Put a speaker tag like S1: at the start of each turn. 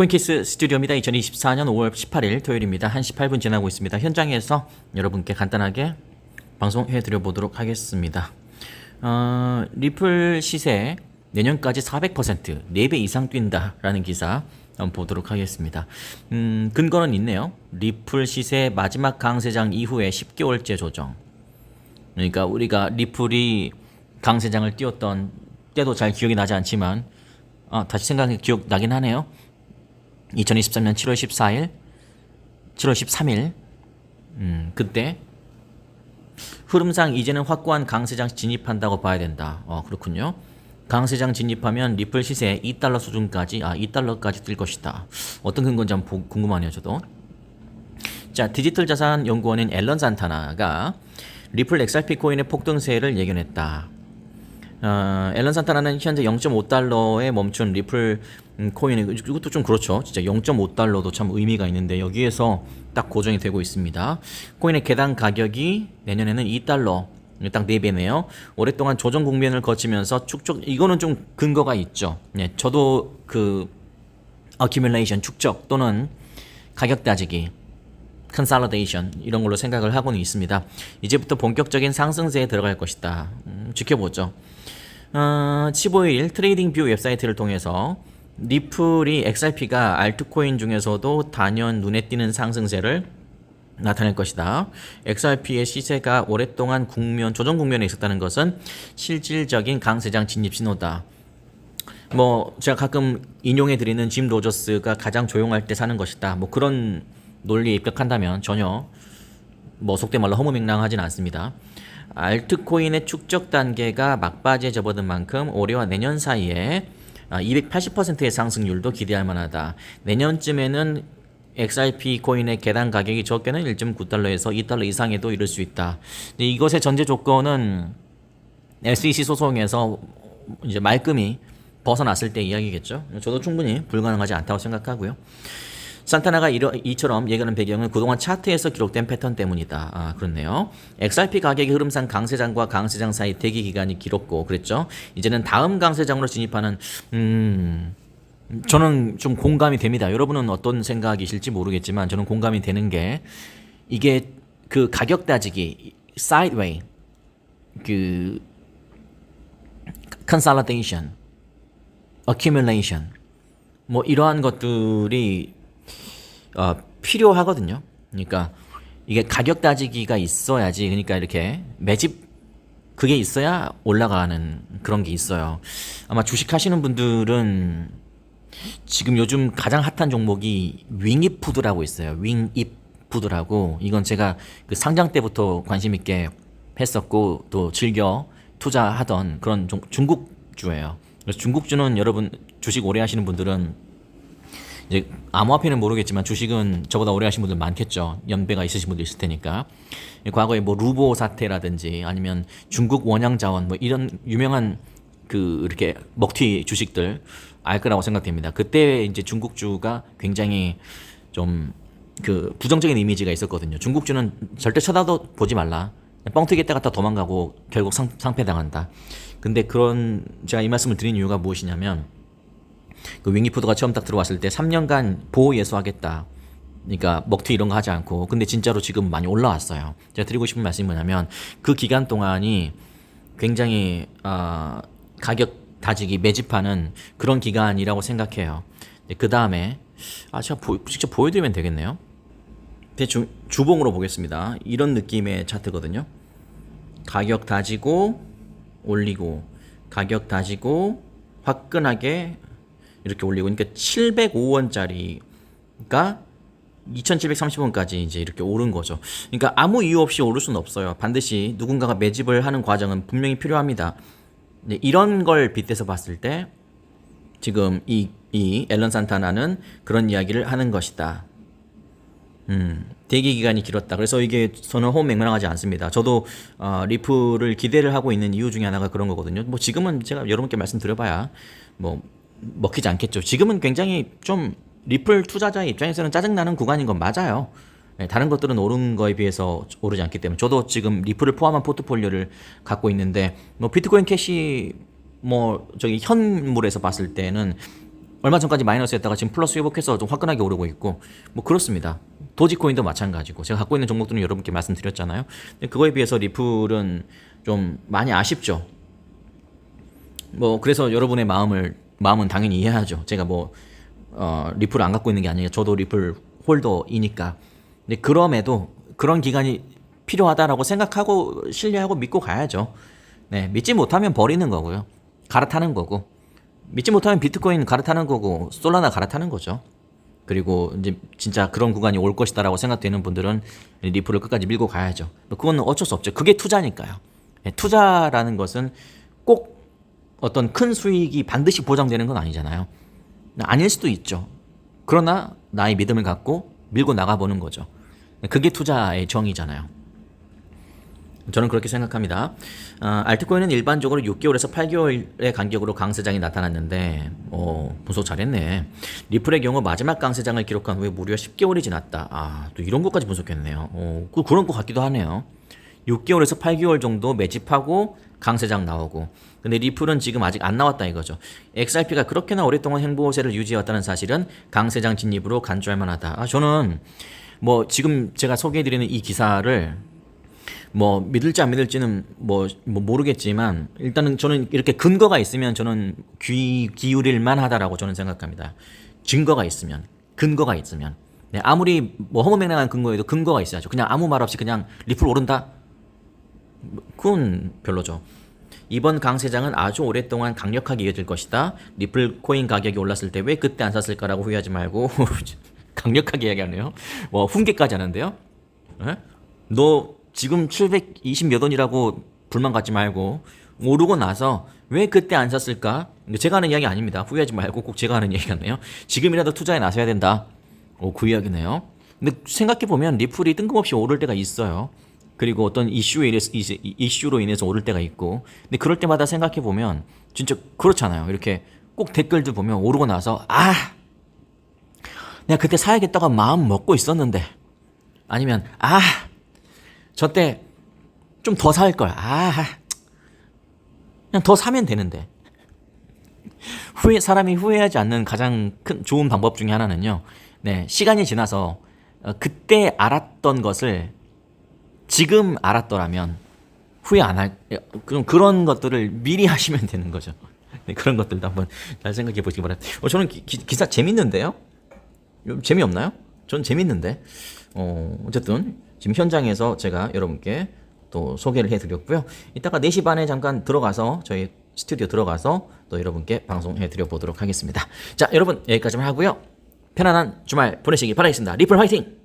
S1: 코인키스 스튜디오입니다. 2024년 5월 18일 토요일입니다. 1시 8분 지나고 있습니다. 현장에서 여러분께 간단하게 방송해 드려 보도록 하겠습니다. 어, 리플 시세 내년까지 400% 4배 이상 뛴다라는 기사 보도록 하겠습니다. 음, 근거는 있네요. 리플 시세 마지막 강세장 이후에 10개월째 조정. 그러니까 우리가 리플이 강세장을 띄웠던 때도 잘 기억이 나지 않지만 아, 다시 생각해 기억 나긴 하네요. 2023년 7월 14일, 7월 13일, 음, 그때 흐름상 이제는 확고한 강세장 진입한다고 봐야 된다. 어, 그렇군요. 강세장 진입하면 리플 시세 2달러 수준까지, 아, 2달러까지 뛸 것이다. 어떤 근거인지 한번 보- 궁금하네요, 저도. 자, 디지털 자산 연구원인 앨런 산타나가 리플 XRP 코인의 폭등세를 예견했다. 어, 앨런 산타나는 현재 0.5달러에 멈춘 리플 음, 코인이 이것도 좀 그렇죠. 진짜 0.5달러도 참 의미가 있는데 여기에서 딱 고정이 되고 있습니다. 코인의 개당 가격이 내년에는 2달러 딱 4배네요. 오랫동안 조정 국면을 거치면서 축적 이거는 좀 근거가 있죠. 네, 저도 그 accumulation 축적 또는 가격 따지기 컨설러데이션 이런 걸로 생각을 하고는 있습니다. 이제부터 본격적인 상승세에 들어갈 것이다. 음, 지켜보죠. 어, 15일 트레이딩 뷰 웹사이트를 통해서 리플이 XRP가 알트코인 중에서도 단연 눈에 띄는 상승세를 나타낼 것이다. XRP의 시세가 오랫동안 국면 조정 국면에 있었다는 것은 실질적인 강세장 진입 신호다. 뭐 제가 가끔 인용해 드리는 짐 로저스가 가장 조용할 때 사는 것이다. 뭐 그런 논리에 입각한다면 전혀 뭐 속된 말로 허무맹랑하진 않습니다. 알트코인의 축적 단계가 막바지에 접어든 만큼 올해와 내년 사이에 280%의 상승률도 기대할 만하다. 내년쯤에는 XRP 코인의 개당 가격이 적게는 1.9달러에서 2달러 이상에도 이를 수 있다. 이것의 전제 조건은 SEC 소송에서 이제 말끔히 벗어났을 때 이야기겠죠. 저도 충분히 불가능하지 않다고 생각하고요. 산타나가 이러, 이처럼 예견한 배경은 그동안 차트에서 기록된 패턴 때문이다. 아, 그렇네요. XRP 가격의 흐름상 강세장과 강세장 사이 대기 기간이 길었고, 그랬죠. 이제는 다음 강세장으로 진입하는, 음, 저는 좀 공감이 됩니다. 여러분은 어떤 생각이실지 모르겠지만, 저는 공감이 되는 게, 이게 그 가격 따지기, sideways, 그, consolidation, accumulation, 뭐 이러한 것들이 어, 필요하거든요. 그러니까 이게 가격 따지기가 있어야지. 그러니까 이렇게 매집 그게 있어야 올라가는 그런 게 있어요. 아마 주식 하시는 분들은 지금 요즘 가장 핫한 종목이 윙입푸드라고 있어요. 윙입푸드라고 이건 제가 그 상장 때부터 관심 있게 했었고 또 즐겨 투자하던 그런 종- 중국주예요. 그래서 중국주는 여러분 주식 오래 하시는 분들은 이제 암호화폐는 모르겠지만 주식은 저보다 오래 하신 분들 많겠죠. 연배가 있으신 분들 있을 테니까. 과거에 뭐 루보 사태라든지 아니면 중국 원양 자원 뭐 이런 유명한 그 이렇게 먹튀 주식들 알 거라고 생각됩니다. 그때 이제 중국주가 굉장히 좀 그 부정적인 이미지가 있었거든요. 중국주는 절대 쳐다도 보지 말라. 뻥튀기 때 갖다 도망가고 결국 상, 상패당한다. 근데 그런 제가 이 말씀을 드린 이유가 무엇이냐면 그 윙이푸드가 처음 딱 들어왔을 때 3년간 보호 예수하겠다. 그러니까 먹튀 이런 거 하지 않고 근데 진짜로 지금 많이 올라왔어요. 제가 드리고 싶은 말씀이 뭐냐면 그 기간 동안이 굉장히 아 가격 다지기 매집하는 그런 기간이라고 생각해요. 그 다음에 아 제가 보, 직접 보여드리면 되겠네요. 대충 주봉으로 보겠습니다. 이런 느낌의 차트거든요. 가격 다지고 올리고 가격 다지고 화끈하게 이렇게 올리고 그러니까 705원짜리가 2730원까지 이제 이렇게 오른 거죠. 그러니까 아무 이유 없이 오를 수는 없어요. 반드시 누군가가 매집을 하는 과정은 분명히 필요합니다. 네, 이런 걸 빗대서 봤을 때 지금 이, 이 앨런 산타나는 그런 이야기를 하는 것이다. 음, 대기 기간이 길었다. 그래서 이게 저는 호흡 맹랑하지 않습니다. 저도 어, 리플을 기대를 하고 있는 이유 중에 하나가 그런 거거든요. 뭐 지금은 제가 여러분께 말씀드려봐야 뭐 먹히지 않겠죠. 지금은 굉장히 좀 리플 투자자 입장에서는 짜증나는 구간인 건 맞아요. 네, 다른 것들은 오른 거에 비해서 오르지 않기 때문에 저도 지금 리플을 포함한 포트폴리오를 갖고 있는데 뭐 비트코인 캐시 뭐 저기 현물에서 봤을 때는 얼마 전까지 마이너스였다가 지금 플러스 회복해서 좀 화끈하게 오르고 있고 뭐 그렇습니다. 도지코인도 마찬가지고 제가 갖고 있는 종목들은 여러분께 말씀드렸잖아요. 근데 그거에 비해서 리플은 좀 많이 아쉽죠. 뭐 그래서 여러분의 마음을 마음은 당연히 이해하죠. 제가 뭐 어, 리플을 안 갖고 있는 게 아니에요. 저도 리플 홀더이니까. 근데 그럼에도 그런 기간이 필요하다라고 생각하고 신뢰하고 믿고 가야죠. 네, 믿지 못하면 버리는 거고요. 갈아타는 거고. 믿지 못하면 비트코인 갈아타는 거고 솔라나 갈아타는 거죠. 그리고 이제 진짜 그런 구간이 올 것이다라고 생각되는 분들은 리플을 끝까지 밀고 가야죠. 그건 어쩔 수 없죠. 그게 투자니까요. 네, 투자라는 것은 꼭 어떤 큰 수익이 반드시 보장되는 건 아니잖아요. 아닐 수도 있죠. 그러나 나의 믿음을 갖고 밀고 나가보는 거죠. 그게 투자의 정의잖아요. 저는 그렇게 생각합니다. 어, 알트코인은 일반적으로 6개월에서 8개월의 간격으로 강세장이 나타났는데, 어, 분석 잘했네. 리플의 경우 마지막 강세장을 기록한 후에 무려 10개월이 지났다. 아, 또 이런 것까지 분석했네요. 어, 그, 그런 것 같기도 하네요. 6개월에서 8개월 정도 매집하고 강세장 나오고. 근데 리플은 지금 아직 안 나왔다 이거죠. XRP가 그렇게나 오랫동안 행보세를 유지해왔다는 사실은 강세장 진입으로 간주할 만하다. 아, 저는 뭐 지금 제가 소개해드리는 이 기사를 뭐 믿을지 안 믿을지는 뭐, 뭐 모르겠지만 일단은 저는 이렇게 근거가 있으면 저는 귀 기울일 만하다라고 저는 생각합니다. 증거가 있으면 근거가 있으면 네, 아무리 뭐 허무맹랑한 근거에도 근거가 있어야죠. 그냥 아무 말 없이 그냥 리플 오른다 그건 별로죠. 이번 강세장은 아주 오랫동안 강력하게 이어질 것이다. 리플 코인 가격이 올랐을 때 왜 그때 안 샀을까라고 후회하지 말고 강력하게 이야기하네요. 뭐 훈계까지 하는데요. 에? 너 지금 720 몇 원이라고 불만 갖지 말고 오르고 나서 왜 그때 안 샀을까? 제가 하는 이야기 아닙니다. 후회하지 말고 꼭 제가 하는 이야기 같네요. 지금이라도 투자에 나서야 된다. 오, 그 이야기네요. 근데 생각해 보면 리플이 뜬금없이 오를 때가 있어요. 그리고 어떤 이슈에 인해서 이슈로 인해서 오를 때가 있고. 근데 그럴 때마다 생각해 보면 진짜 그렇잖아요. 이렇게 꼭 댓글들 보면 오르고 나서 아 내가 그때 사야겠다고 마음 먹고 있었는데 아니면 아 저 때 좀 더 살 걸. 아 그냥 더 사면 되는데. 후회 사람이 후회하지 않는 가장 큰 좋은 방법 중에 하나는요. 네, 시간이 지나서 어, 그때 알았던 것을 지금 알았더라면 후회 안 할, 그럼 그런 것들을 미리 하시면 되는 거죠. 네, 그런 것들도 한번 잘 생각해 보시기 바랍니다. 어, 저는 기, 기, 사 재밌는데요? 재미없나요? 전 재밌는데. 어, 어쨌든 지금 현장에서 제가 여러분께 또 소개를 해드렸고요. 이따가 4시 반에 잠깐 들어가서 저희 스튜디오 들어가서 또 여러분께 방송해 드려 보도록 하겠습니다. 자, 여러분 여기까지만 하고요. 편안한 주말 보내시기 바라겠습니다. 리플 화이팅!